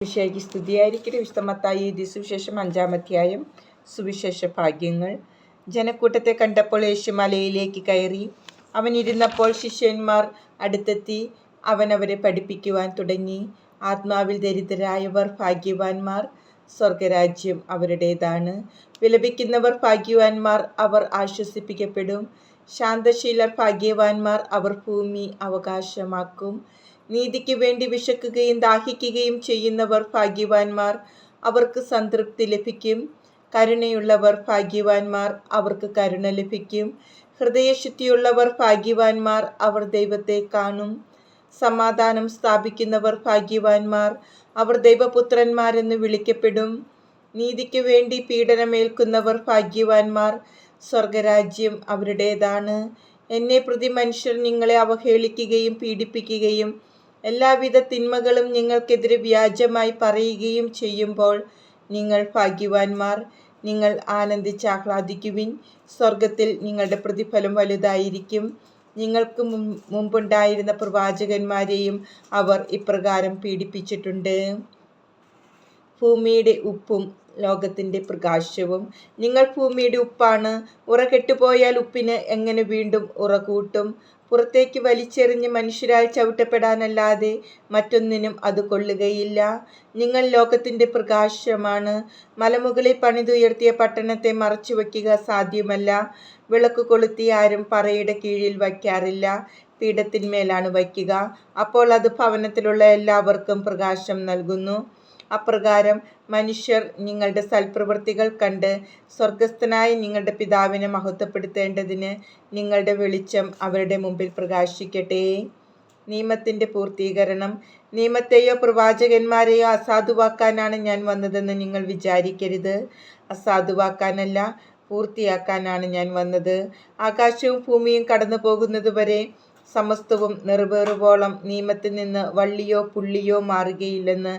വിഷയ്ക്ക് സ്തുതിയായിരിക്കും വിശുദ്ധമത്തായി ഈ സുവിശേഷം അഞ്ചാമധ്യായം സുവിശേഷ ഭാഗ്യങ്ങൾ. ജനക്കൂട്ടത്തെ കണ്ടപ്പോൾ യേശു മലയിലേക്ക് കയറി. അവൻ ഇരുന്നപ്പോൾ ശിഷ്യന്മാർ അടുത്തെത്തി. അവൻ അവരെ പഠിപ്പിക്കുവാൻ തുടങ്ങി. ആത്മാവിൽ ദരിദ്രരായവർ ഭാഗ്യവാന്മാർ സ്വർഗരാജ്യം അവരുടേതാണ്. വിലപിക്കുന്നവർ ഭാഗ്യവാന്മാർ അവർ ആശ്വസിപ്പിക്കപ്പെടും. ശാന്തശീലർ ഭാഗ്യവാന്മാർ അവർ ഭൂമി അവകാശമാക്കും. നീതിക്ക് വേണ്ടി വിശക്കുകയും ദാഹിക്കുകയും ചെയ്യുന്നവർ ഭാഗ്യവാന്മാർ അവർക്ക് സംതൃപ്തി ലഭിക്കും. കരുണയുള്ളവർ ഭാഗ്യവാന്മാർ അവർക്ക് കരുണ ലഭിക്കും. ഹൃദയശുദ്ധിയുള്ളവർ ഭാഗ്യവാന്മാർ അവർ ദൈവത്തെ കാണും. സമാധാനം സ്ഥാപിക്കുന്നവർ ഭാഗ്യവാന്മാർ അവർ ദൈവപുത്രന്മാരെന്ന് വിളിക്കപ്പെടും. നീതിക്ക് വേണ്ടി പീഡനമേൽക്കുന്നവർ ഭാഗ്യവാന്മാർ സ്വർഗരാജ്യം അവരുടേതാണ്. എന്നെ പ്രതി മനുഷ്യർ നിങ്ങളെ അവഹേളിക്കുകയും പീഡിപ്പിക്കുകയും എല്ലാവിധ തിന്മകളും നിങ്ങൾക്കെതിരെ വ്യാജമായി പറയുകയും ചെയ്യുമ്പോൾ നിങ്ങൾ ഭാഗ്യവാന്മാർ. നിങ്ങൾ ആനന്ദിച്ച് ആഹ്ലാദിക്കുവിൻ. സ്വർഗത്തിൽ നിങ്ങളുടെ പ്രതിഫലം വലുതായിരിക്കും. നിങ്ങൾക്ക് മുമ്പുണ്ടായിരുന്ന പ്രവാചകന്മാരെയും അവർ ഇപ്രകാരം പീഡിപ്പിച്ചിട്ടുണ്ട്. ഭൂമിയുടെ ഉപ്പും ലോകത്തിന്റെ പ്രകാശവും നിങ്ങൾ ഭൂമിയുടെ ഉപ്പാണ്. ഉറ കെട്ടുപോയാൽ ഉപ്പിന് എങ്ങനെ വീണ്ടും ഉറ കൂട്ടും? പുറത്തേക്ക് വലിച്ചെറിഞ്ഞ് മനുഷ്യരാൽ ചവിട്ടപ്പെടാനല്ലാതെ മറ്റൊന്നിനും അത് കൊള്ളുകയില്ല. നിങ്ങൾ ലോകത്തിന്റെ പ്രകാശമാണ്. മലമുകളിൽ പണിതുയർത്തിയ പട്ടണത്തെ മറച്ചു വയ്ക്കുക സാധ്യമല്ല. വിളക്ക് കൊളുത്തി ആരും പറയുടെ കീഴിൽ വയ്ക്കാറില്ല. പീഠത്തിന്മേലാണ് വയ്ക്കുക. അപ്പോൾ അത് ഭവനത്തിലുള്ള എല്ലാവർക്കും പ്രകാശം നൽകുന്നു. അപ്രകാരം മനുഷ്യർ നിങ്ങളുടെ സൽപ്രവൃത്തികൾ കണ്ട് സ്വർഗസ്ഥനായ നിങ്ങളുടെ പിതാവിനെ മഹത്വപ്പെടുത്തേണ്ടതിന് നിങ്ങളുടെ വെളിച്ചം അവരുടെ മുമ്പിൽ പ്രകാശിക്കട്ടെ. നിയമത്തിന്റെ പൂർത്തീകരണം. നിയമത്തെയോ പ്രവാചകന്മാരെയോ അസാധുവാക്കാനാണ് ഞാൻ വന്നതെന്ന് നിങ്ങൾ വിചാരിക്കരുത്. അസാധുവാക്കാനല്ല പൂർത്തിയാക്കാനാണ് ഞാൻ വന്നത്. ആകാശവും ഭൂമിയും കടന്നു പോകുന്നതുവരെ സമസ്തവും നിറവേറുവോളം നിയമത്തിൽ നിന്ന് വള്ളിയോ പുള്ളിയോ മാറുകയില്ലെന്ന്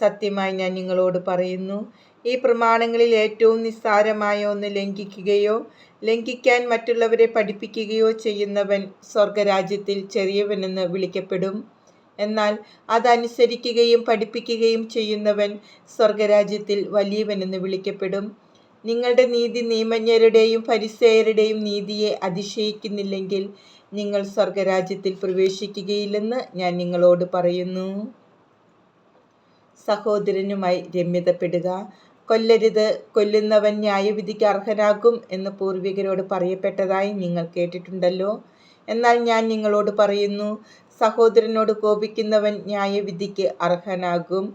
സത്യമായി ഞാൻ നിങ്ങളോട് പറയുന്നു. ഈ പ്രമാണങ്ങളിൽ ഏറ്റവും നിസ്സാരമായ ഒന്ന് ലംഘിക്കുകയോ ലംഘിക്കാൻ മറ്റുള്ളവരെ പഠിപ്പിക്കുകയോ ചെയ്യുന്നവൻ സ്വർഗരാജ്യത്തിൽ ചെറിയവനെന്ന് വിളിക്കപ്പെടും. എന്നാൽ അതനുസരിക്കുകയും പഠിപ്പിക്കുകയും ചെയ്യുന്നവൻ സ്വർഗരാജ്യത്തിൽ വലിയവനെന്ന് വിളിക്കപ്പെടും. നിങ്ങളുടെ നീതി നിയമജ്ഞരുടെയും പരിസയരുടെയും നീതിയെ അതിശയിക്കുന്നില്ലെങ്കിൽ നിങ്ങൾ സ്വർഗരാജ്യത്തിൽ പ്രവേശിക്കുകയില്ലെന്ന് ഞാൻ നിങ്ങളോട് പറയുന്നു. സഹോദരനുമായി രമ്യതപ്പെടുക. കൊല്ലരുത്. കൊല്ലുന്നവൻ ന്യായവിധിക്ക് അർഹനാകും എന്ന് പൂർവികരോട് പറയപ്പെട്ടതായി നിങ്ങൾ കേട്ടിട്ടുണ്ടല്ലോ. എന്നാൽ ഞാൻ നിങ്ങളോട് പറയുന്നു സഹോദരനോട് കോപിക്കുന്നവൻ ന്യായവിധിക്ക് അർഹനാകും.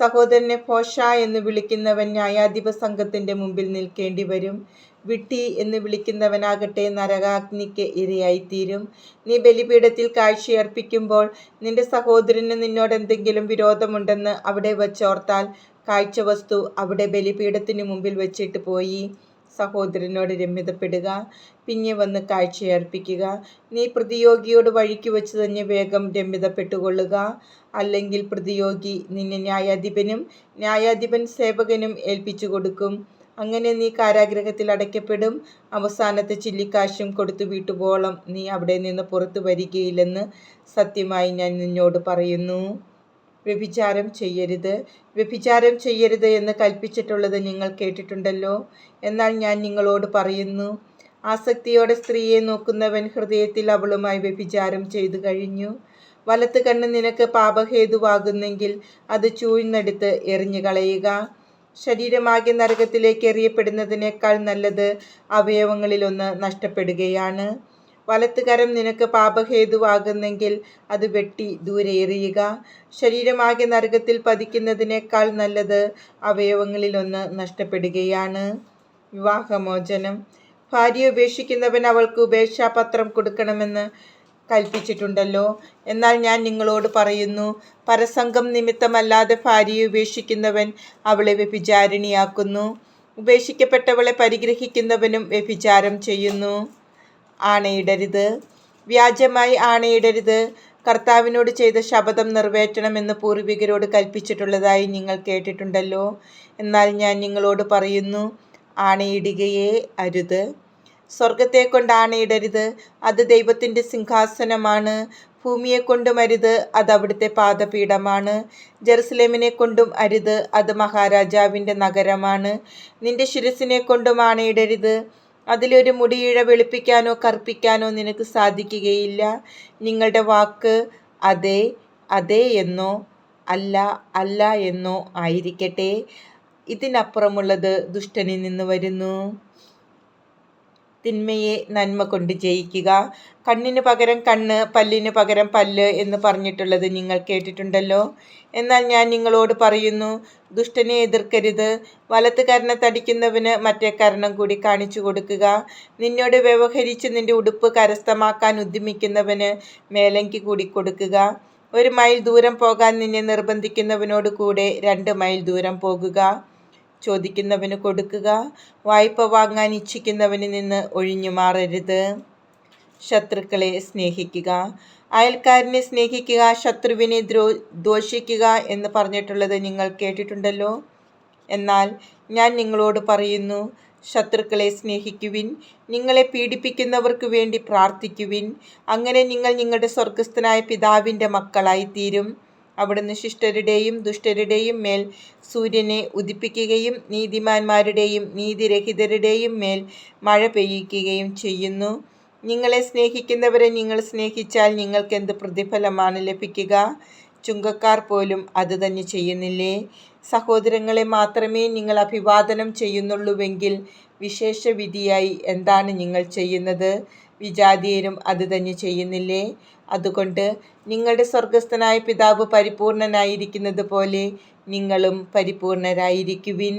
സഹോദരനെ ഫോഷ എന്ന് വിളിക്കുന്നവൻ ന്യായാധിപ സംഘത്തിന്റെ മുമ്പിൽ നിൽക്കേണ്ടി വരും. വിട്ടി എന്ന് വിളിക്കുന്നവനാകട്ടെ നരകാഗ്നിക്ക് ഇരയായിത്തീരും. നീ ബലിപീഠത്തിൽ കാഴ്ചയർപ്പിക്കുമ്പോൾ നിന്റെ സഹോദരന് നിന്നോട് എന്തെങ്കിലും വിരോധമുണ്ടെന്ന് അവിടെ വച്ചോർത്താൽ കാഴ്ചവസ്തു അവിടെ ബലിപീഠത്തിനു മുമ്പിൽ വെച്ചിട്ട് പോയി. സഹോദരനോട് രമ്യതപ്പെടുക. പിന്നെ വന്ന് കാഴ്ചയർപ്പിക്കുക. നീ പ്രതിയോഗിയോട് വഴിക്ക് വെച്ച് തന്നെ വേഗം രമ്യതപ്പെട്ടുകൊള്ളുക. അല്ലെങ്കിൽ പ്രതിയോഗി നിന്നെ ന്യായാധിപനും ന്യായാധിപൻ സേവകനും ഏൽപ്പിച്ചു കൊടുക്കും. അങ്ങനെ നീ കാരാഗ്രഹത്തിൽ അടയ്ക്കപ്പെടും. അവസാനത്തെ ചില്ലിക്കാശും കൊടുത്തു വീട്ടുപോളം നീ അവിടെ നിന്ന് പുറത്തു വരികയില്ലെന്ന് സത്യമായി ഞാൻ നിന്നോട് പറയുന്നു. വ്യഭിചാരം ചെയ്യരുത്. വ്യഭിചാരം ചെയ്യരുത് എന്ന് കൽപ്പിച്ചിട്ടുള്ളത് നിങ്ങൾ കേട്ടിട്ടുണ്ടല്ലോ. എന്നാൽ ഞാൻ നിങ്ങളോട് പറയുന്നു ആസക്തിയോടെ സ്ത്രീയെ നോക്കുന്നവൻ ഹൃദയത്തിൽ അവളുമായി വ്യഭിചാരം ചെയ്തു കഴിഞ്ഞു. വലത്ത് കണ്ണ് നിനക്ക് പാപഹേതുവാകുന്നെങ്കിൽ അത് ചൂഴ്ന്നെടുത്ത് എറിഞ്ഞു കളയുക. ശരീരമാകെ നരകത്തിലേക്ക് എറിയപ്പെടുന്നതിനേക്കാൾ നല്ലത് അവയവങ്ങളിലൊന്ന് നഷ്ടപ്പെടുകയാണ്. വലത്തുകരം നിനക്ക് പാപഹേതുവാകുന്നെങ്കിൽ അത് വെട്ടി ദൂരെ എറിയുക ശരീരമാകെ നരകത്തിൽ പതിക്കുന്നതിനേക്കാൾ നല്ലത് അവയവങ്ങളിലൊന്ന് നഷ്ടപ്പെടുകയാണ്. വിവാഹമോചനം. ഭാര്യ ഉപേക്ഷിക്കുന്നവൻ അവൾക്ക് ഉപേക്ഷാപത്രം കൊടുക്കണമെന്ന് കൽപ്പിച്ചിട്ടുണ്ടല്ലോ. എന്നാൽ ഞാൻ നിങ്ങളോട് പറയുന്നു പരസംഗം നിമിത്തമല്ലാതെ ഭാര്യയെ ഉപേക്ഷിക്കുന്നവൻ അവളെ വ്യഭിചാരിണിയാക്കുന്നു. ഉപേക്ഷിക്കപ്പെട്ടവളെ പരിഗ്രഹിക്കുന്നവനും വ്യഭിചാരം ചെയ്യുന്നു. ആണയിടരുത്. വ്യാജമായി ആണയിടരുത്. കർത്താവിനോട് ചെയ്ത ശപഥം നിറവേറ്റണമെന്ന് പൂർവികരോട് കൽപ്പിച്ചിട്ടുള്ളതായി നിങ്ങൾ കേട്ടിട്ടുണ്ടല്ലോ. എന്നാൽ ഞാൻ നിങ്ങളോട് പറയുന്നു ആണയിടുകയേ അരുത്. സ്വർഗത്തെ കൊണ്ട് ആണയിടരുത്. അത് ദൈവത്തിന്റെ സിംഹാസനമാണ്. ഭൂമിയെ കൊണ്ടും അരുത് അത് അവിടുത്തെ പാദപീഠമാണ്. ജെറുസലേമിനെ കൊണ്ടും അരുത് അത് മഹാരാജാവിന്റെ നഗരമാണ്. നിന്റെ ശിരസിനെ കൊണ്ടും ആണയിടരുത്. അതിലൊരു മുടിയിഴ വെളുപ്പിക്കാനോ കറുപ്പിക്കാനോ നിനക്ക് സാധിക്കുകയില്ല. നിങ്ങളുടെ വാക്ക് അതെ അതെ എന്നോ അല്ല അല്ല എന്നോ ആയിരിക്കട്ടെ. ഇതിനപ്പുറമുള്ളത് ദുഷ്ടനിൽ നിന്ന് വരുന്നു. തിന്മയെ നന്മ കൊണ്ട് ജയിക്കുക. കണ്ണിന് പകരം കണ്ണ് പല്ലിന് പകരം പല്ല് എന്ന് പറഞ്ഞിട്ടുള്ളത് നിങ്ങൾ കേട്ടിട്ടുണ്ടല്ലോ. എന്നാൽ ഞാൻ നിങ്ങളോട് പറയുന്നു ദുഷ്ടനെ എതിർക്കരുത്. വലത്ത് കരണം തടിക്കുന്നവന് മറ്റേ കരണം കൂടി കാണിച്ചു കൊടുക്കുക. നിന്നോട് വ്യവഹരിച്ച് നിന്റെ ഉടുപ്പ് കരസ്ഥമാക്കാൻ ഉദ്യമിക്കുന്നവന് മേലങ്കി കൂടി കൊടുക്കുക. ഒരു മൈൽ ദൂരം പോകാൻ നിന്നെ നിർബന്ധിക്കുന്നവനോട് കൂടെ രണ്ട് മൈൽ ദൂരം പോകുക. ചോദിക്കുന്നവന് കൊടുക്കുക. വായ്പ വാങ്ങാൻ ഇച്ഛിക്കുന്നവനിൽ നിന്ന് ഒഴിഞ്ഞു മാറരുത്. ശത്രുക്കളെ സ്നേഹിക്കുക. അയൽക്കാരനെ സ്നേഹിക്കുക ശത്രുവിനെ ദ്രോ ദോഷിക്കുക എന്ന് പറഞ്ഞിട്ടുള്ളത് നിങ്ങൾ കേട്ടിട്ടുണ്ടല്ലോ. എന്നാൽ ഞാൻ നിങ്ങളോട് പറയുന്നു ശത്രുക്കളെ സ്നേഹിക്കുവിൻ നിങ്ങളെ പീഡിപ്പിക്കുന്നവർക്ക് വേണ്ടി പ്രാർത്ഥിക്കുവിൻ. അങ്ങനെ നിങ്ങൾ നിങ്ങളുടെ സ്വർഗസ്ഥനായ പിതാവിന്റെ മക്കളായി തീരും അവിടുന്ന് ശിഷ്ടരുടെയും ദുഷ്ടരുടെയും മേൽ സൂര്യനെ ഉദിപ്പിക്കുകയും നീതിമാന്മാരുടെയും നീതിരഹിതരുടെയും മേൽ മഴ പെയ്യിക്കുകയും ചെയ്യുന്നു. നിങ്ങളെ സ്നേഹിക്കുന്നവരെ നിങ്ങൾ സ്നേഹിച്ചാൽ നിങ്ങൾക്ക് എന്ത് പ്രതിഫലമാണ് ലഭിക്കുക? ചുങ്കക്കാർ പോലും അത് തന്നെ ചെയ്യുന്നില്ലേ? സഹോദരങ്ങളെ മാത്രമേ നിങ്ങൾ അഭിവാദനം ചെയ്യുന്നുള്ളൂവെങ്കിൽ വിശേഷ വിധിയായി എന്താണ് നിങ്ങൾ ചെയ്യുന്നത്? വിജാതീയരും അത് തന്നെ ചെയ്യുന്നില്ലേ? അതുകൊണ്ട് നിങ്ങളുടെ സ്വർഗസ്ഥനായ പിതാവ് പരിപൂർണനായിരിക്കുന്നത് പോലെ നിങ്ങളും പരിപൂർണരായിരിക്കുവിൻ.